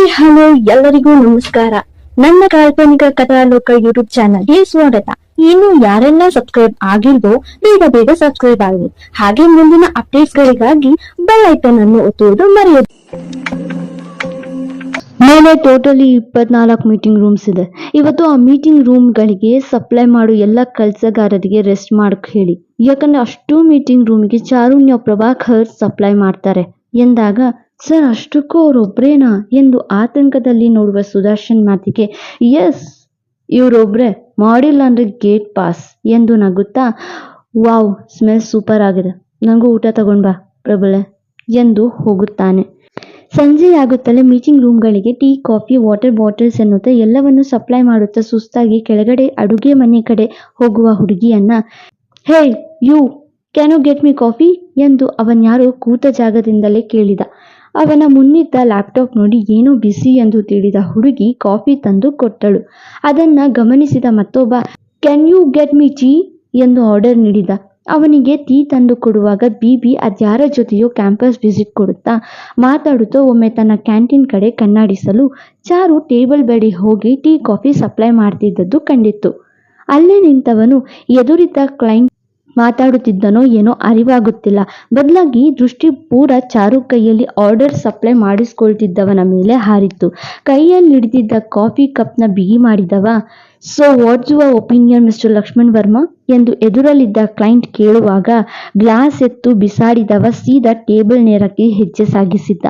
Hi, hello, ಎಲ್ಲರಿಗೂ ನಮಸ್ಕಾರ. ನನ್ನ ಕಾಲ್ಪನಿಕ ಕಥಾಲೋಕ ಯೂಟ್ಯೂಬ್ ಚಾನಲ್ಗೆ ಸ್ವಾಗತ. ಇನ್ನು ಯಾರೆಲ್ಲ ಸಬ್ಸ್ಕ್ರೈಬ್ ಆಗಿಲ್ವೋ, ಬೇಗ ಬೇಗ ಸಬ್ಸ್ಕ್ರೈಬ್ ಆಗಿ ಹಾಗೆ ಮುಂದಿನ ಅಪ್ಡೇಟ್ಸ್ ಗಳಿಗಾಗಿ ಬೆಲ್ ಐಕನ್ ಅನ್ನು ಒತ್ತುವುದು ಮರೆಯದು. ಮೇಲೆ ಟೋಟಲಿ ಇಪ್ಪತ್ನಾಲ್ಕು ಮೀಟಿಂಗ್ ರೂಮ್ಸ್ ಇದೆ. ಇವತ್ತು ಆ ಮೀಟಿಂಗ್ ರೂಮ್ಗಳಿಗೆ ಸಪ್ಲೈ ಮಾಡು ಎಲ್ಲ ಕೆಲಸಗಾರರಿಗೆ ರೆಸ್ಟ್ ಮಾಡಕ್ ಹೇಳಿ. ಯಾಕಂದ್ರೆ ಅಷ್ಟು ಮೀಟಿಂಗ್ ರೂಮಿಗೆ ಚಾರುಣ್ಯ ಪ್ರಭಾಕರ್ ಸಪ್ಲೈ ಮಾಡ್ತಾರೆ. ಎಂದಾಗ ಸರ್ ಅಷ್ಟಕ್ಕೂ ಅವರೊಬ್ರೇನಾ ಎಂದು ಆತಂಕದಲ್ಲಿ ನೋಡುವ ಸುದರ್ಶನ್ ಮಾತಿಗೆ, ಎಸ್, ಇವರೊಬ್ರೆ ಮಾಡಿಲ್ಲ ಅಂದ್ರೆ ಗೇಟ್ ಪಾಸ್ ಎಂದು ನಗುತ್ತಾ, ವಾವ್, ಸ್ಮೆಲ್ ಸೂಪರ್ ಆಗಿದೆ. ನನಗೂ ಊಟ ತಗೊಂಡ್ ಬಾ, ಪ್ರಬಲ ಎಂದು ಹೋಗುತ್ತಾನೆ. ಸಂಜೆಯಾಗುತ್ತಲೇ ಮೀಟಿಂಗ್ ರೂಮ್ಗಳಿಗೆ ಟೀ, ಕಾಫಿ ವಾಟರ್ ಬಾಟಲ್ಸ್ ಎನ್ನುತ್ತಾ ಎಲ್ಲವನ್ನು ಸಪ್ಲೈ ಮಾಡುತ್ತಾ ಸುಸ್ತಾಗಿ ಕೆಳಗಡೆ ಅಡುಗೆ ಮನೆ ಕಡೆ ಹೋಗುವ ಹುಡುಗಿಯನ್ನ, hey, you can you get me coffee ಎಂದು ಅವನ್ಯಾರು ಕೂತ ಜಾಗದಿಂದಲೇ ಕೇಳಿದ. ಅವನ ಮುನ್ನಿದ್ದ ಲ್ಯಾಪ್ಟಾಪ್ ನೋಡಿ ಏನೋ ಬಿಸಿ ಎಂದು ತಿಳಿದ ಹುಡುಗಿ ಕಾಫಿ ತಂದು ಕೊಟ್ಟಳು. ಅದನ್ನ ಗಮನಿಸಿದ ಮತ್ತೊಬ್ಬ can you get me tea ಎಂದು ಆರ್ಡರ್ ನೀಡಿದ. ಅವನಿಗೆ ಟೀ ತಂದು ಕೊಡುವಾಗ ಬಿಬಿ ಅದ್ಯಾರ ಜೊತೆಯೋ ಕ್ಯಾಂಪಸ್ ವಿಸಿಟ್ ಕೊಡುತ್ತಾ ಮಾತಾಡುತ್ತಾ ಒಮ್ಮೆ ತನ್ನ ಕ್ಯಾಂಟೀನ್ ಕಡೆ ಕಣ್ಣಾಡಿಸಲು ಚಾರು ಟೇಬಲ್ ಬಳಿ ಹೋಗಿ ಟೀ ಕಾಫಿ ಸಪ್ಲೈ ಮಾಡ್ತಿದ್ದದ್ದು ಕಂಡಿತ್ತು. ಅಲ್ಲೇ ನಿಂತವನು ಎದುರಿದ್ದ ಕ್ಲೈಂಟ್ ಮಾತಾಡುತ್ತಿದ್ದನೋ ಏನೋ ಅರಿವಾಗುತ್ತಿಲ್ಲ. ಬದಲಾಗಿ ದೃಷ್ಟಿ ಪೂರ ಚಾರು ಕೈಯಲ್ಲಿ ಆರ್ಡರ್ ಸಪ್ಲೈ ಮಾಡಿಸ್ಕೊಳ್ತಿದ್ದವನ ಮೇಲೆ ಹಾರಿತ್ತು. ಕೈಯಲ್ಲಿ ಹಿಡಿದಿದ್ದ ಕಾಫಿ ಕಪ್ನ ಬಿಗಿ ಮಾಡಿದವ? So what's your opinion mister Lakshman Varma ಎಂದು ಎದುರಲ್ಲಿದ್ದ ಕ್ಲೈಂಟ್ ಕೇಳುವಾಗ ಗ್ಲಾಸ್ ಎತ್ತು ಬಿಸಾಡಿದವ ಸೀದಾ ಟೇಬಲ್ ನೇರಕ್ಕೆ ಹೆಜ್ಜೆ ಸಾಗಿಸಿದ್ದ.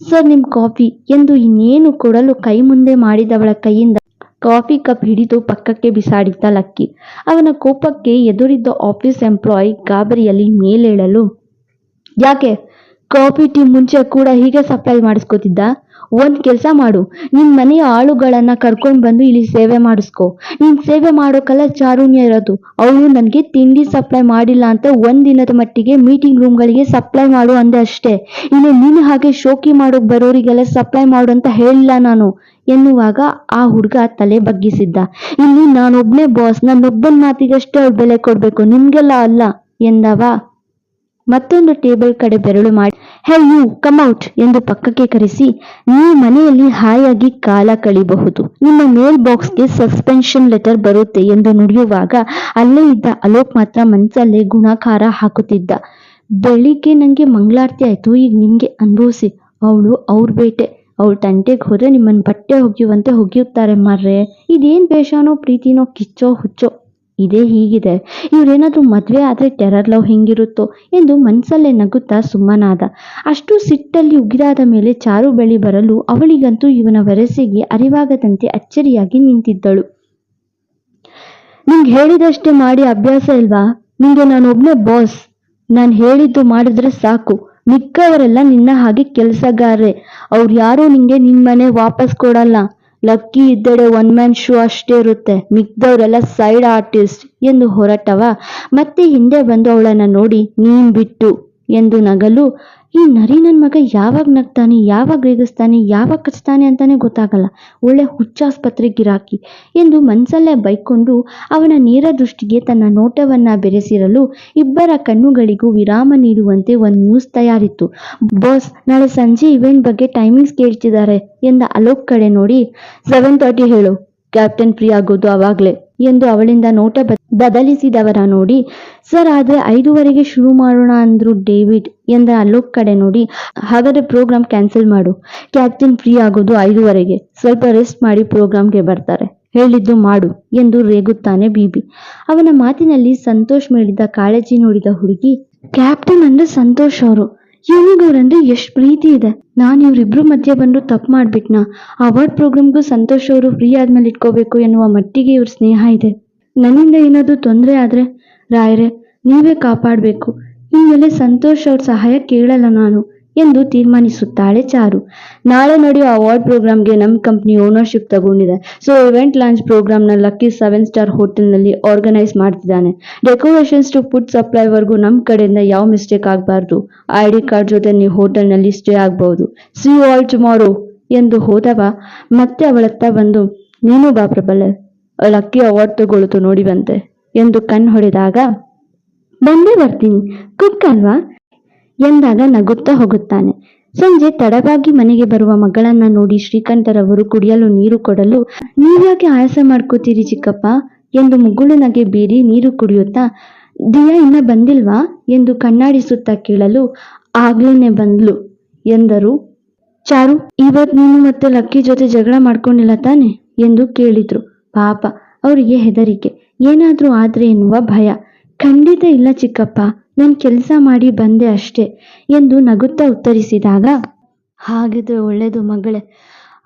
ಸರ್ ನಿಮ್ ಕಾಫಿ ಎಂದು ಇನ್ನೇನು ಕೊಡಲು ಕೈ ಮುಂದೆ ಮಾಡಿದವಳ ಕೈಯಿಂದ ಕಾಫಿ ಕಪ್ ಹಿಡಿದು ಪಕ್ಕಕ್ಕೆ ಬಿಸಾಡಿದ್ದ ಲಕ್ಕಿ. ಅವನ ಕೋಪಕ್ಕೆ ಎದುರಿದ್ದ ಆಫೀಸ್ ಎಂಪ್ಲಾಯ್ ಗಾಬರಿಯಲ್ಲಿ ಮೇಲೇಳಲು, ಯಾಕೆ? ಕಾಫಿ ಟೀ ಮುಂಚೆ ಕೂಡ ಹೀಗೆ ಸಪ್ಲೈ ಮಾಡಿಸ್ಕೋತಿದ್ದ? ಒಂದ್ ಕೆಲಸ ಮಾಡು. ನಿನ್ ಮನೆಯ ಆಳುಗಳನ್ನ ಕರ್ಕೊಂಡ್ ಬಂದು ಇಲ್ಲಿ ಸೇವೆ ಮಾಡಿಸ್ಕೊ. ನೀನ್ ಸೇವೆ ಮಾಡೋಕಲ್ಲ ಚಾರುಣ್ಯ ಇರೋದು. ಅವಳು ನನ್ಗೆ ತಿಂಡಿ ಸಪ್ಲೈ ಮಾಡಿಲ್ಲ ಅಂತ ಒಂದ್ ದಿನದ ಮಟ್ಟಿಗೆ ಮೀಟಿಂಗ್ ರೂಮ್ಗಳಿಗೆ ಸಪ್ಲೈ ಮಾಡು ಅಂದೆ ಅಷ್ಟೇ. ಇನ್ನು ನೀನು ಹಾಗೆ ಶೋಕಿ ಮಾಡೋಕ್ ಬರೋರಿಗೆಲ್ಲ ಸಪ್ಲೈ ಮಾಡು ಅಂತ ಹೇಳಿಲ್ಲ ನಾನು ಎನ್ನುವಾಗ ಆ ಹುಡುಗ ತಲೆ ಬಗ್ಗಿಸಿದ್ದ. ಇಲ್ಲಿ ನಾನೊಬ್ನೇ ಬಾಸ್ ನನ್ನೊಬ್ಬನ ಮಾತಿಗಷ್ಟೇ ಅವ್ಳು ಬೆಲೆ ಕೊಡ್ಬೇಕು. ನಿಮ್ಗೆಲ್ಲ ಅಲ್ಲ ಎಂದವ? ಮತ್ತೊಂದು ಟೇಬಲ್ ಕಡೆ ಬೆರಳು ಮಾಡಿ, ಹೇ ಯು, ಕಮ್ ಔಟ್ ಎಂದು ಪಕ್ಕಕ್ಕೆ ಕರೆಸಿ ನೀವು ಮನೆಯಲ್ಲಿ ಹಾಯಾಗಿ ಕಾಲ ಕಳಿಬಹುದು. ನಿಮ್ಮ ಮೇಲ್ ಬಾಕ್ಸ್ಗೆ ಸಸ್ಪೆನ್ಷನ್ ಲೆಟರ್ ಬರುತ್ತೆ ಎಂದು ನುಡಿಯುವಾಗ ಅಲ್ಲೇ ಇದ್ದ ಅಲೋಕ್ ಮಾತ್ರ ಮನಸ್ಸಲ್ಲೇ ಗುಣಾಕಾರ ಹಾಕುತ್ತಿದ್ದ. ಬೆಳಿಗ್ಗೆ ನಂಗೆ ಮಂಗಳಾರತಿ ಆಯ್ತು, ಈಗ ನಿಮಗೆ ಅನುಭವಿಸಿ. ಅವಳು ಅವ್ರ ಬೇಟೆ. ಅವಳು ತಂಟೆಗೆ ಹೋದ್ರೆ ನಿಮ್ಮನ್ನ ಬಟ್ಟೆ ಹೊಗೆಯುವಂತೆ ಹೊಗೆಯುತ್ತಾರೆ ಮಾರ್ರೆ. ಇದೇನ್ ಬೇಷಾನೋ ಪ್ರೀತಿನೋ, ಕಿಚ್ಚೋ, ಹುಚ್ಚೋ. ಇದೇ ಹೀಗಿದೆ. ಇವರೇನಾದರೂ ಮದ್ವೆ ಆದ್ರೆ ಟೆರರ್ ಲವ್ ಹೆಂಗಿರುತ್ತೋ ಎಂದು ಮನಸ್ಸಲ್ಲೇ ನಗುತ್ತಾ ಸುಮ್ಮನಾದ. ಅಷ್ಟು ಸಿಟ್ಟಲ್ಲಿ ಉಗಿದಾದ ಮೇಲೆ ಚಾರು ಬಳಿ ಬರಲು ಅವಳಿಗಂತೂ ಇವನ ವರಸೆಗೆ ಅರಿವಾಗದಂತೆ ಅಚ್ಚರಿಯಾಗಿ ನಿಂತಿದ್ದಳು. ನಿಂಗೆ ಹೇಳಿದಷ್ಟೇ ಮಾಡಿ ಅಭ್ಯಾಸ ಇಲ್ವಾ? ನಿಂಗೆ ನಾನೊಬ್ನೇ ಬಾಸ್ ನಾನು ಹೇಳಿದ್ದು ಮಾಡಿದ್ರೆ ಸಾಕು. ಮಿಕ್ಕವರೆಲ್ಲ ನಿನ್ನ ಹಾಗೆ ಕೆಲಸಗಾರರೇ. ಅವ್ರು ಯಾರೂ ನಿಂಗೆ ನಿಮ್ಮನೆ ವಾಪಸ್ ಕೊಡಲ್ಲ. ಲಕ್ಕಿ ಇದ್ದಡೆ ಒನ್ ಮ್ಯಾನ್ ಶೋ ಅಷ್ಟೇ ಇರುತ್ತೆ. ಮಿಕ್ದವರೆಲ್ಲ ಸೈಡ್ ಆರ್ಟಿಸ್ಟ್ ಎಂದು ಹೊರಟವ. ಮತ್ತೆ ಹಿಂದೆ ಬಂದು ಅವಳನ್ನ ನೋಡಿ, ನೀನ್ ಬಿಟ್ಟು ಎಂದು ನಗಲು ಈ ನರಿ ನನ್ನ ಮಗ ಯಾವಾಗ ನಗ್ತಾನೆ, ಯಾವಾಗ ರೇಗಿಸ್ತಾನೆ, ಯಾವಾಗ ಕಚ್ತಾನೆ ಅಂತಾನೆ ಗೊತ್ತಾಗಲ್ಲ. ಒಳ್ಳೆ ಹುಚ್ಚಾಸ್ಪತ್ರೆ ಗಿರಾಕಿ ಎಂದು ಮನ್ಸಲ್ಲೇ ಬೈಕೊಂಡು ಅವನ ನೇರ ದೃಷ್ಟಿಗೆ ತನ್ನ ನೋಟವನ್ನ ಬೆರೆಸಿರಲು ಇಬ್ಬರ ಕಣ್ಣುಗಳಿಗೂ ವಿರಾಮ ನೀಡುವಂತೆ ಒಂದು ನ್ಯೂಸ್ ತಯಾರಿತ್ತು. ಬಾಸ್, ನಾಳೆ ಸಂಜೆ ಇವೆಂಟ್ ಬಗ್ಗೆ ಟೈಮಿಂಗ್ಸ್ ಕೇಳ್ತಿದ್ದಾರೆ ಎಂದ ಅಲೋಕ್ ಕಡೆ ನೋಡಿ, ಸೆವೆನ್ ತರ್ಟಿ ಹೇಳು. ಕ್ಯಾಪ್ಟನ್ ಫ್ರೀ ಆಗೋದು ಅವಾಗ್ಲೇ ಎಂದು ಅವಳಿಂದ ನೋಟ ಬದಲಿಸಿದವರ ನೋಡಿ, ಸರ್, ಆದ್ರೆ ಐದುವರೆಗೆ ಶುರು ಮಾಡೋಣ ಅಂದ್ರು ಡೇವಿಡ್ ಎಂದ ಅಲೋಕ್ ಕಡೆ ನೋಡಿ, ಹಾಗಾದ್ರೆ ಪ್ರೋಗ್ರಾಮ್ ಕ್ಯಾನ್ಸಲ್ ಮಾಡು. ಕ್ಯಾಪ್ಟನ್ ಫ್ರೀ ಆಗೋದು ಐದುವರೆಗೆ. ಸ್ವಲ್ಪ ರೆಸ್ಟ್ ಮಾಡಿ ಪ್ರೋಗ್ರಾಮ್ಗೆ ಬರ್ತಾರೆ. ಹೇಳಿದ್ದು ಮಾಡು ಎಂದು ರೇಗುತ್ತಾನೆ ಬಿಬಿ ಅವನ ಮಾತಿನಲ್ಲಿ ಸಂತೋಷ್ ಮೇಳಿದ ಕಾಳಜಿ ನೋಡಿದ ಹುಡುಗಿ, ಕ್ಯಾಪ್ಟನ್ ಅಂದ್ರೆ ಸಂತೋಷ್ ಅವರು. ಇವನಿಗವ್ರಂದ್ರೆ ಎಷ್ಟು ಪ್ರೀತಿ ಇದೆ. ನಾನು ಇವ್ರಿಬ್ರು ಮಧ್ಯೆ ಬಂದು ತಪ್ಪು ಮಾಡ್ಬಿಟ್ನಾ. ಅವಾರ್ಡ್ ಪ್ರೋಗ್ರಾಮ್ಗೂ ಸಂತೋಷ್ ಅವರು ಫ್ರೀ ಆದ್ಮೇಲೆ ಇಟ್ಕೋಬೇಕು ಎನ್ನುವ ಮಟ್ಟಿಗೆ ಇವ್ರ ಸ್ನೇಹ ಇದೆ. ನನ್ನಿಂದ ಏನಾದರೂ ತೊಂದರೆ ಆದ್ರೆ, ರಾಯರೇ, ನೀವೇ ಕಾಪಾಡಬೇಕು. ಇನ್ಮೇಲೆ ಸಂತೋಷ್ ಅವ್ರ ಸಹಾಯ ಕೇಳಲ್ಲ ನಾನು. ಎಂದು ತೀರ್ಮಾನಿಸುತ್ತಾಳೆ ಚಾರು. ನಾಳೆ ನಡೆಯುವ ಅವಾರ್ಡ್ ಪ್ರೋಗ್ರಾಮ್ಗೆ ನಮ್ಮ ಕಂಪ್ನಿ ಓನರ್ಶಿಪ್ ತಗೊಂಡಿದೆ. ಸೊ ಇವೆಂಟ್ ಲಾಂಚ್ ಪ್ರೋಗ್ರಾಮ್ನ ಲಕ್ಕಿ ಸೆವೆನ್ ಸ್ಟಾರ್ ಹೋಟೆಲ್ನಲ್ಲಿ ಆರ್ಗನೈಸ್ ಮಾಡ್ತಿದ್ದಾನೆ. ಡೆಕೋರೇಷನ್ಸ್ ಟು ಫುಡ್ ಸಪ್ಲೈವರೆಗೂ ನಮ್ಮ ಕಡೆಯಿಂದ ಯಾವ ಮಿಸ್ಟೇಕ್ ಆಗಬಾರ್ದು. ಐ ಡಿ ಕಾರ್ಡ್ ಜೊತೆ ನೀವು ಹೋಟೆಲ್ನಲ್ಲಿ ಸ್ಟೇ ಆಗಬಹುದು ಸಿ ಯು ಆಲ್ ಟುಮಾರೋ ಎಂದು ಹೋದವ. ಮತ್ತೆ ಅವಳತ್ತ ಬಂದು, ನೀನು ಬಾ ಪ್ರಬಲ ಲಕ್ಕಿ ಅವಾರ್ಡ್ ತಗೊಳ್ತು ನೋಡಿವಂತೆ ಎಂದು ಕಣ್ಣು ಹೊಡೆದಾಗ, ಬಂದೇ ಬರ್ತೀನಿ. ಕುಕ್ ಅಲ್ವಾ ಎಂದಾಗ ನಗುತ್ತಾ ಹೋಗುತ್ತಾನೆ. ಸಂಜೆ ತಡವಾಗಿ ಮನೆಗೆ ಬರುವ ಮಗಳನ್ನ ನೋಡಿ ಶ್ರೀಕಂಠರವರು ಕುಡಿಯಲು ನೀರು ಕೊಡಲು ನೀವ್ಯಾಕೆ ಆಯಾಸ ಮಾಡ್ಕೋತೀರಿ ಚಿಕ್ಕಪ್ಪ? ಎಂದು ಮುಗುಳುನಗೆ ಬೀರಿ ನೀರು ಕುಡಿಯುತ್ತಾ, ದಿಯಾ ಇನ್ನ ಬಂದಿಲ್ವಾ? ಎಂದು ಕಣ್ಣಾಡಿಸುತ್ತಾ ಕೇಳಲು, ಆಗ್ಲೇನೆ ಬಂದ್ಲು, ಎಂದರು. ಚಾರು, ಇವತ್ ನೀನು ಮತ್ತೆ ಲಕ್ಕಿ ಜೊತೆ ಜಗಳ ಮಾಡ್ಕೊಂಡಿಲ್ಲ ತಾನೆ? ಎಂದು ಕೇಳಿದ್ರು. ಪಾಪ, ಅವರಿಗೆ ಹೆದರಿಕೆ. ಏನಾದ್ರೂ ಆದ್ರೆ ಎನ್ನುವ ಭಯ. ಖಂಡಿತ ಇಲ್ಲ ಚಿಕ್ಕಪ್ಪ ನಾನು ಕೆಲಸ ಮಾಡಿ ಬಂದೆ ಅಷ್ಟೇ ಎಂದು ನಗುತ್ತಾ ಉತ್ತರಿಸಿದಾಗ, ಹಾಗಿದ್ರೆ ಒಳ್ಳೇದು ಮಗಳೇ,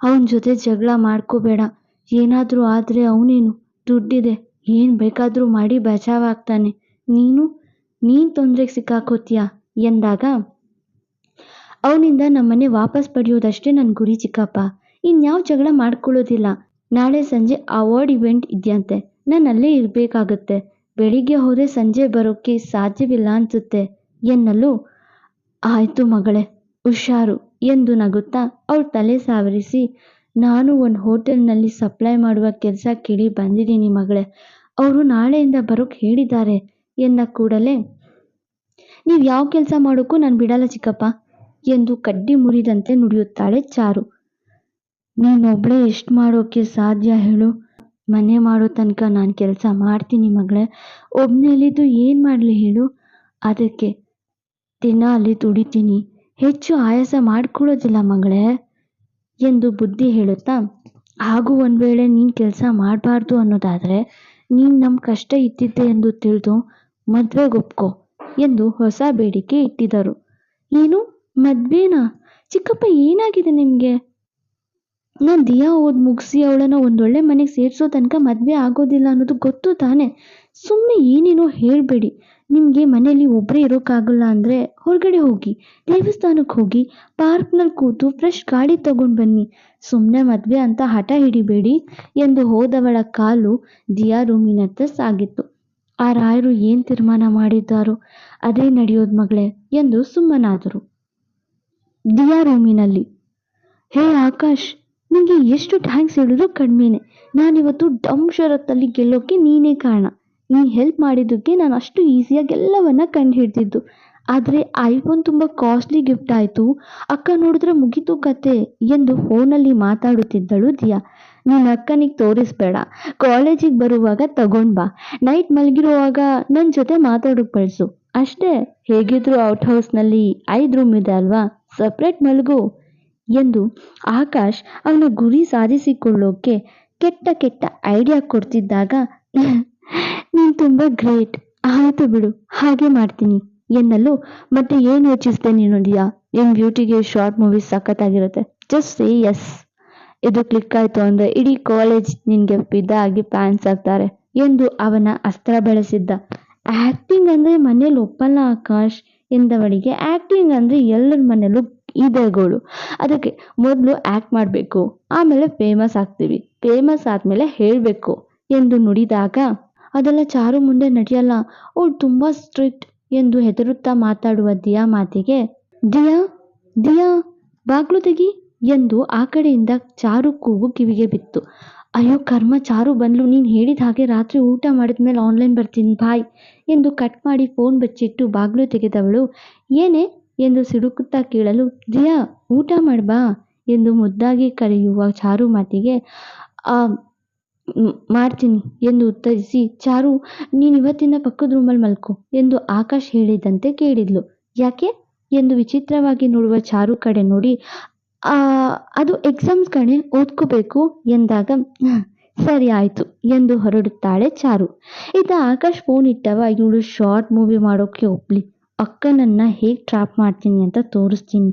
ಅವನ ಜೊತೆ ಜಗಳ ಮಾಡ್ಕೋಬೇಡ. ಏನಾದರೂ ಆದರೆ ಅವನೇನು ದುಡ್ಡಿದೆ, ಏನು ಬೇಕಾದರೂ ಮಾಡಿ ಬಚಾವಾಗ್ತಾನೆ. ನೀನು, ನೀನ್ ತೊಂದರೆಗೆ ಸಿಕ್ಕಾಕೋತೀಯ? ಎಂದಾಗ, ಅವನಿಂದ ನಮ್ಮನೆ ವಾಪಸ್ ಪಡೆಯೋದಷ್ಟೇ ನನ್ನ ಗುರಿ ಚಿಕ್ಕಪ್ಪ. ಇನ್ಯಾವ ಜಗಳ ಮಾಡ್ಕೊಳ್ಳೋದಿಲ್ಲ. ನಾಳೆ ಸಂಜೆ ಅವಾರ್ಡ್ ಇವೆಂಟ್ ಇದೆಯಂತೆ. ನಾನು ಅಲ್ಲೇ ಇರಬೇಕಾಗತ್ತೆ. ಬೆಳಿಗ್ಗೆ ಹೋದರೆ ಸಂಜೆ ಬರೋಕ್ಕೆ ಸಾಧ್ಯವಿಲ್ಲ ಅನ್ಸುತ್ತೆ. ಎನ್ನಲು, ಆಯಿತು ಮಗಳೇ, ಹುಷಾರು ಎಂದು ನಗುತ್ತಾ ಅವಳು ತಲೆ ಸಾವರಿಸಿ, ನಾನು ಒಂದು ಹೋಟೆಲ್ನಲ್ಲಿ ಸಪ್ಲೈ ಮಾಡುವ ಕೆಲಸ ಕೇಳಿ ಬಂದಿದ್ದೀನಿ ಮಗಳೇ. ಅವರು ನಾಳೆಯಿಂದ ಬರೋಕ್ಕೆ ಹೇಳಿದ್ದಾರೆ ಎಂದ ಕೂಡಲೇ, ನೀವು ಯಾವ ಕೆಲಸ ಮಾಡೋಕ್ಕೂ ನಾನು ಬಿಡಲ್ಲ ಚಿಕ್ಕಪ್ಪ ಎಂದು ಕಡ್ಡಿ ಮುರಿದಂತೆ ನುಡಿಯುತ್ತಾಳೆ ಚಾರು. ನೀನೊಬ್ಳೆ ಎಷ್ಟು ಮಾಡೋಕ್ಕೆ ಸಾಧ್ಯ ಹೇಳು. ಮನೆ ಮಾಡೋ ತನಕ ನಾನು ಕೆಲಸ ಮಾಡ್ತೀನಿ ಮಗಳೇ. ಒಬ್ನೆಲ್ಲಿದ್ದು ಏನು ಮಾಡಲಿ ಹೇಳು? ಅದಕ್ಕೆ, ದಿನ ಅಲ್ಲಿ ದುಡಿತೀನಿ. ಹೆಚ್ಚು ಆಯಾಸ ಮಾಡ್ಕೊಳ್ಳೋದಿಲ್ಲ ಮಗಳೇ ಎಂದು ಬುದ್ಧಿ ಹೇಳುತ್ತಾ, ಹಾಗೂ ಒಂದು ವೇಳೆ ನೀನು ಕೆಲಸ ಮಾಡಬಾರ್ದು ಅನ್ನೋದಾದರೆ ನೀನು ನಮ್ಮ ಕಷ್ಟ ಇದ್ದಿದ್ದೆ ಎಂದು ತಿಳಿದು ಮದುವೆಗೆ ಒಪ್ಕೋ ಎಂದು ಹೊಸ ಬೇಡಿಕೆ ಇಟ್ಟಿದ್ದರು. ಏನು? ಮದ್ವೆನಾ? ಚಿಕ್ಕಪ್ಪ ಏನಾಗಿದೆ ನಿಮಗೆ? ನಾನು ದಿಯಾ ಓದ್ ಮುಗಿಸಿ ಅವಳನ್ನ ಒಂದೊಳ್ಳೆ ಮನೆಗೆ ಸೇರಿಸೋ ತನಕ ಮದುವೆ ಆಗೋದಿಲ್ಲ ಅನ್ನೋದು ಗೊತ್ತು ತಾನೆ. ಸುಮ್ಮನೆ ಏನೇನೋ ಹೇಳಬೇಡಿ. ನಿಮಗೆ ಮನೆಯಲ್ಲಿ ಒಬ್ಬರೇ ಇರೋಕ್ಕಾಗಲ್ಲ ಅಂದರೆ ಹೊರಗಡೆ ಹೋಗಿ ದೇವಸ್ಥಾನಕ್ಕೆ ಹೋಗಿ ಪಾರ್ಕ್ನಲ್ಲಿ ಕೂತು ಫ್ರೆಶ್ ಗಾಡಿ ತಗೊಂಡು ಬನ್ನಿ. ಸುಮ್ಮನೆ ಮದುವೆ ಅಂತ ಹಠ ಹಿಡಿಬೇಡಿ ಎಂದು ಹೋದವಳ ಕಾಲು ದಿಯಾ ರೂಮಿನತ್ತ ಸಾಗಿತ್ತು. ಆ ರಾಯರು ಏನು ತೀರ್ಮಾನ ಮಾಡಿದ್ದಾರೋ ಅದೇ ನಡೆಯೋದು ಮಗಳೇ ಎಂದು ಸುಮ್ಮನಾದರು. ದಿಯಾ ರೂಮಿನಲ್ಲಿ, ಹೇ ಆಕಾಶ್ ನಿಂಗೆ ಎಷ್ಟು ಥ್ಯಾಂಕ್ಸ್ ಹೇಳಿದ್ರು ಕಡಿಮೆನೆ ನಾನಿವತ್ತು ಡಮ್ ಶರತ್ತಲ್ಲಿ ಗೆಲ್ಲೋಕ್ಕೆ ನೀನೇ ಕಾರಣ. ನೀನು ಹೆಲ್ಪ್ ಮಾಡಿದ್ದಕ್ಕೆ ನಾನು ಅಷ್ಟು ಈಸಿಯಾಗಿ ಎಲ್ಲವನ್ನ ಕಂಡು ಹಿಡ್ದಿದ್ದು ಆದರೆ ಐಫೋನ್ ತುಂಬ ಕಾಸ್ಟ್ಲಿ ಗಿಫ್ಟ್ ಆಯಿತು. ಅಕ್ಕ ನೋಡಿದ್ರೆ ಮುಗೀತು ಕತೆ ಎಂದು ಫೋನಲ್ಲಿ ಮಾತಾಡುತ್ತಿದ್ದಳು ದಿಯಾ. ನೀನು ಅಕ್ಕನಿಗೆ ತೋರಿಸ್ಬೇಡ. ಕಾಲೇಜಿಗೆ ಬರುವಾಗ ತಗೊಂಡ್ ಬಾ. ನೈಟ್ ಮಲಗಿರುವಾಗ ನನ್ನ ಜೊತೆ ಮಾತಾಡೋಕೆ ಬಳಸು ಅಷ್ಟೇ, ಹೇಗಿದ್ರು ಔಟ್ ಹೌಸ್ನಲ್ಲಿ ಐದು ರೂಮ್ ಇದೆ ಅಲ್ವಾ? ಸಪ್ರೇಟ್ ಮಲಗು. ಎಂದು ಆಕಾಶ್ ಅವನ ಗುರಿ ಸಾಧಿಸಿಕೊಳ್ಳೋಕೆ ಕೆಟ್ಟ ಕೆಟ್ಟ ಐಡಿಯಾ ಕೊಡ್ತಿದ್ದಾಗ, ನೀನು ತುಂಬ ಗ್ರೇಟ್ ಆಯಿತು ಬಿಡು, ಹಾಗೆ ಮಾಡ್ತೀನಿ. ಎನ್ನಲು ಮತ್ತೆ ಏನು ಯೋಚಿಸ್ದೆ ನೀನು ದಿಯಾ ನಿನ್ನ ಬ್ಯೂಟಿಗೆ ಶಾರ್ಟ್ ಮೂವೀಸ್ ಸಖತ್ತಾಗಿರುತ್ತೆ. ಜಸ್ಟ್ ಸೇ ಎಸ್ ಇದು ಕ್ಲಿಕ್ ಆಯಿತು ಅಂದರೆ ಇಡೀ ಕಾಲೇಜ್ ನಿನಗೆ ಫಿದಾಗಿ ಫ್ಯಾನ್ಸ್ ಆಗ್ತಾರೆ ಎಂದು ಅವನ ಅಸ್ತ್ರ ಬೆಳೆಸಿದ್ದ. ಆ್ಯಕ್ಟಿಂಗ್ ಅಂದರೆ ಮನೇಲಿ ಒಪ್ಪಲ್ಲ ಆಕಾಶ್ ಎಂದವಳಿಗೆ ಆ್ಯಕ್ಟಿಂಗ್ ಅಂದರೆ ಎಲ್ಲರ ಮನೆಯಲ್ಲೂ ಇದೆ ಗೋಳು. ಅದಕ್ಕೆ ಮೊದಲು ಆ್ಯಕ್ಟ್ ಮಾಡಬೇಕು. ಆಮೇಲೆ ಫೇಮಸ್ ಆಗ್ತೀವಿ. ಫೇಮಸ್ ಆದಮೇಲೆ ಹೇಳಬೇಕು. ಎಂದು ನುಡಿದಾಗ, ಅದೆಲ್ಲ ಚಾರು ಮುಂದೆ ನಡೆಯಲ್ಲ. ಅವಳು ತುಂಬ ಸ್ಟ್ರಿಕ್ಟ್ ಎಂದು ಹೆದರುತ್ತಾ ಮಾತಾಡುವ ದಿಯಾ ಮಾತಿಗೆ, ದಿಯಾ ದಿಯಾ, ಬಾಗ್ಲು ತೆಗಿ ಎಂದು ಆ ಕಡೆಯಿಂದ ಚಾರು ಕೂಗು ಕಿವಿಗೆ ಬಿತ್ತು. ಅಯ್ಯೋ ಕರ್ಮ, ಚಾರು ಬಂದ್ಲು. ನೀನು ಹೇಳಿದ ಹಾಗೆ ರಾತ್ರಿ ಊಟ ಮಾಡಿದ ಮೇಲೆ ಆನ್ಲೈನ್ ಬರ್ತೀನಿ ಬಾಯ್ ಎಂದು ಕಟ್ ಮಾಡಿ ಫೋನ್ ಬಚ್ಚಿಟ್ಟು ಬಾಗ್ಲು ತೆಗೆದವಳು, ಏನೇ ಎಂದು ಸಿಡುಕುತ್ತಾ ಕೇಳಲು, ಜಿಯಾ, ಊಟ ಮಾಡ್ಬಾ ಎಂದು ಮುದ್ದಾಗಿ ಕರೆಯುವ ಚಾರು ಮಾತಿಗೆ, ಆ ಮಾಡ್ತೀನಿ ಎಂದು ಉತ್ತರಿಸಿ, ಚಾರು, ನೀನು ಇವತ್ತಿನ ಪಕ್ಕದ ರೂಮಲ್ಲಿ ಮಲ್ಕು ಎಂದು ಆಕಾಶ್ ಹೇಳಿದಂತೆ ಕೇಳಿದ್ಲು. ಯಾಕೆ? ಎಂದು ವಿಚಿತ್ರವಾಗಿ ನೋಡುವ ಚಾರು ಕಡೆ ನೋಡಿ ಅದು ಎಕ್ಸಾಮ್ಸ್ ಕಣೆ, ಓದ್ಕೋಬೇಕು ಎಂದಾಗ ಸರಿ ಆಯಿತು ಎಂದು ಹೊರಡುತ್ತಾಳೆ ಚಾರು. ಇತ್ತ ಆಕಾಶ್ ಫೋನ್ ಇಟ್ಟವ, ಇವಳು ಶಾರ್ಟ್ ಮೂವಿ ಮಾಡೋಕ್ಕೆ ಒಪ್ಲಿ ಅಕ್ಕನನ್ನ ಹೇಗೆ ಟ್ರಾಪ್ ಮಾಡ್ತೀನಿ ಅಂತ ತೋರಿಸ್ತೀನಿ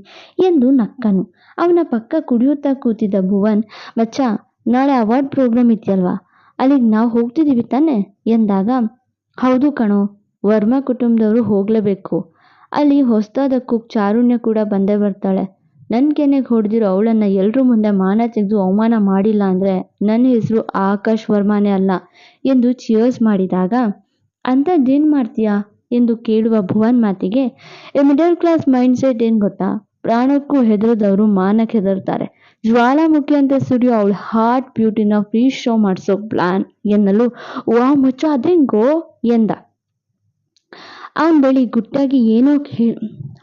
ಎಂದು ನಕ್ಕನು. ಅವನ ಪಕ್ಕ ಕುಡಿಯುತ್ತಾ ಕೂತಿದ್ದ ಭುವನ್, ಮಚ್ಚ, ನಾಳೆ ಅವಾರ್ಡ್ ಪ್ರೋಗ್ರಾಮ್ ಇದೆಯಲ್ವಾ ಅಲ್ಲಿಗೆ ನಾವು ಹೋಗ್ತಿದ್ದೀವಿ ತಾನೆ? ಎಂದಾಗ, ಹೌದು ಕಣೋ, ವರ್ಮ ಕುಟುಂಬದವರು ಹೋಗಲೇಬೇಕು. ಅಲ್ಲಿ ಹೊಸದಾದ ಕುಕ್ ಚಾರುಣ್ಯ ಕೂಡ ಬಂದೇ ಬರ್ತಾಳೆ. ನನ್ನ ಕೆನೆಗೆ ಹೊಡೆದಿರೋ ಅವಳನ್ನು ಎಲ್ಲರೂ ಮುಂದೆ ಮಾನ ತೆಗೆದು ಅವಮಾನ ಮಾಡಿಲ್ಲ ಅಂದರೆ ನನ್ನ ಹೆಸರು ಆಕಾಶ್ ವರ್ಮಾನೇ ಅಲ್ಲ ಎಂದು ಚಿಯರ್ಸ್ ಮಾಡಿದಾಗ, ಅಂಥದ್ದೇನು ಮಾಡ್ತೀಯಾ? ಎಂದು ಕೇಳುವ ಭುವನ್ ಮಾತಿಗೆ, a middle class mind set ಏನ್ ಗೊತ್ತಾ? ಪ್ರಾಣಕ್ಕೂ ಹೆದರದವರು ಮಾನಕ್ಕೆ ಹೆದರ್ತಾರೆ. ಜ್ವಾಲಾಮುಖಿ ಅಂತ ಸುಡಿಯೋ ಅವಳ ಹಾರ್ಟ್ ಬ್ಯೂಟಿನ ಫ್ರೀ ಶೋ ಮಾಡಿಸೋ ಪ್ಲಾನ್ ಎನ್ನಲು, ವಾ ಮುಚ್ಚ ಅದೆಂಗೋ ಎಂದ. ಅವನ ಬಳಿ ಗುಟ್ಟಾಗಿ ಏನೋ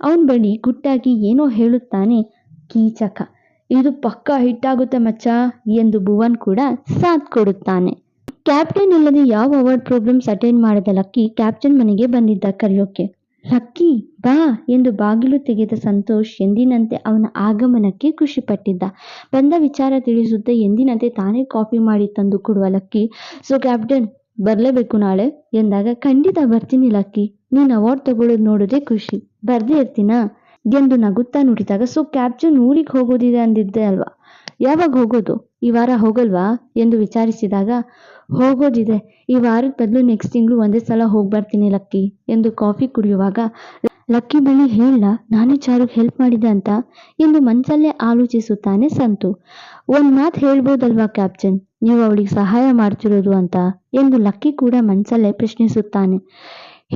ಅವನ ಬಳಿ ಗುಟ್ಟಾಗಿ ಏನೋ ಹೇಳುತ್ತಾನೆ ಕೀಚಕ. ಇದು ಪಕ್ಕ ಹಿಟ್ಟಾಗುತ್ತೆ ಮಚ್ಚ ಎಂದು ಭುವನ್ ಕೂಡ ಸಾಥ್ ಕೊಡುತ್ತಾನೆ. ಕ್ಯಾಪ್ಟನ್ ಇಲ್ಲದೆ ಯಾವ ಅವಾರ್ಡ್ ಪ್ರೋಗ್ರಾಮ್ಸ್ ಅಟೆಂಡ್ ಮಾಡಿದ ಲಕ್ಕಿ ಕ್ಯಾಪ್ಟನ್ ಮನೆಗೆ ಬಂದಿದ್ದ ಕರೆಯೋಕೆ. ಲಕ್ಕಿ, ಬಾ ಎಂದು ಬಾಗಿಲು ತೆಗೆದ ಸಂತೋಷ್ ಎಂದಿನಂತೆ ಅವನ ಆಗಮನಕ್ಕೆ ಖುಷಿಪಟ್ಟಿದ್ದ. ಬಂದ ವಿಚಾರ ತಿಳಿಸುತ್ತಾ ಎಂದಿನಂತೆ ತಾನೇ ಕಾಫಿ ಮಾಡಿ ತಂದು ಕೊಡುವ ಲಕ್ಕಿ. ಸೊ ಕ್ಯಾಪ್ಟನ್, ಬರಲೇಬೇಕು ನಾಳೆ? ಎಂದಾಗ, ಖಂಡಿತ ಬರ್ತೀನಿ ಲಕ್ಕಿ. ನೀನು ಅವಾರ್ಡ್ ತಗೊಳ್ಳೋದು ನೋಡೋದೇ ಖುಷಿ. ಬರ್ದೇ ಇರ್ತೀನ? ಎಂದು ನಗುತ್ತಾ ನುಡಿದಾಗ, ಸೊ ಕ್ಯಾಪ್ಟನ್ ಊರಿಗೆ ಹೋಗೋದಿದೆ ಅಂದಿದ್ದೆ ಅಲ್ವಾ? ಯಾವಾಗ ಹೋಗೋದು? ಈ ವಾರ ಹೋಗಲ್ವಾ? ಎಂದು ವಿಚಾರಿಸಿದಾಗ, ಹೋಗೋದಿದೆ. ಈ ವಾರದ ಬದಲು ನೆಕ್ಸ್ಟ್ ತಿಂಗಳು ಒಂದೇ ಸಲ ಹೋಗ್ಬರ್ತೀನಿ, ಲಕ್ಕಿ, ಎಂದು ಕಾಫಿ ಕುಡಿಯುವಾಗ, ಲಕ್ಕಿ ಬಳಿ ಹೇಳ, ನಾನೇ ಚಾರುಗೆ ಹೆಲ್ಪ್ ಮಾಡಿದೆ ಅಂತ ಎಂದು ಮನಸಲ್ಲೇ ಆಲೋಚಿಸುತ್ತಾನೆ ಸಂತು. ಒಂದು ಮಾತು ಹೇಳ್ಬೋದಲ್ವಾ ಕ್ಯಾಪ್ಟನ್ ನೀವು ಅವಳಿಗೆ ಸಹಾಯ ಮಾಡ್ತಿರೋದು ಅಂತ ಎಂದು ಲಕ್ಕಿ ಕೂಡ ಮನಸಲ್ಲೇ ಪ್ರಶ್ನಿಸುತ್ತಾನೆ.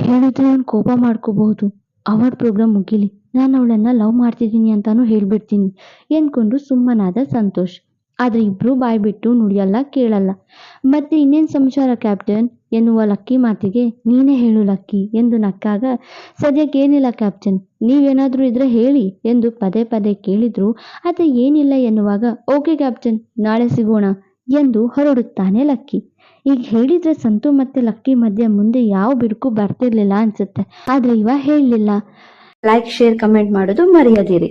ಹೇಳಿದ್ರೆ ಅವ್ನು ಕೋಪ ಮಾಡ್ಕೋಬಹುದು. ಅವಾರ್ಡ್ ಪ್ರೋಗ್ರಾಮ್ ಮುಗಿಲಿ. ನಾನು ಅವಳನ್ನ ಲವ್ ಮಾಡ್ತಿದ್ದೀನಿ ಅಂತಾನು ಹೇಳ್ಬಿಡ್ತೀನಿ, ಎಂದ್ಕೊಂಡು ಸುಮ್ಮನಾದ ಸಂತೋಷ್. ಆದ್ರೆ ಇಬ್ರೂ ಬಾಯಿ ಬಿಟ್ಟು ನುಡಿಯಲ್ಲ, ಕೇಳಲ್ಲ. ಮತ್ತೆ ಇನ್ನೇನು ಸಮಾಚಾರ, ಕ್ಯಾಪ್ಟನ್? ಎನ್ನುವ ಲಕ್ಕಿ ಮಾತಿಗೆ, ನೀನೇ ಹೇಳು ಲಕ್ಕಿ, ಎಂದು ನಕ್ಕಾಗ, ಸದ್ಯಕ್ಕೆ ಏನಿಲ್ಲ ಕ್ಯಾಪ್ಟನ್, ನೀವೇನಾದರೂ ಇದ್ರೆ ಹೇಳಿ, ಎಂದು ಪದೇ ಪದೇ ಕೇಳಿದ್ರು. ಅದು ಏನಿಲ್ಲ ಎನ್ನುವಾಗ, ಓಕೆ ಕ್ಯಾಪ್ಟನ್, ನಾಳೆ ಸಿಗೋಣ, ಎಂದು ಹೊರಡುತ್ತಾನೆ ಲಕ್ಕಿ. ಈಗ ಹೇಳಿದ್ರೆ ಸಂತು ಮತ್ತೆ ಲಕ್ಕಿ ಮಧ್ಯೆ ಮುಂದೆ ಯಾವ ಬಿಡುಕು ಬರ್ತಿರ್ಲಿಲ್ಲ ಅನ್ಸುತ್ತೆ. ಆದ್ರೆ ಇವ ಹೇಳಲಿಲ್ಲ ಲೈಕ್ ಶೇರ್ ಕಮೆಂಟ್ ಮಾಡೋದು ಮರೆಯದಿರಿ.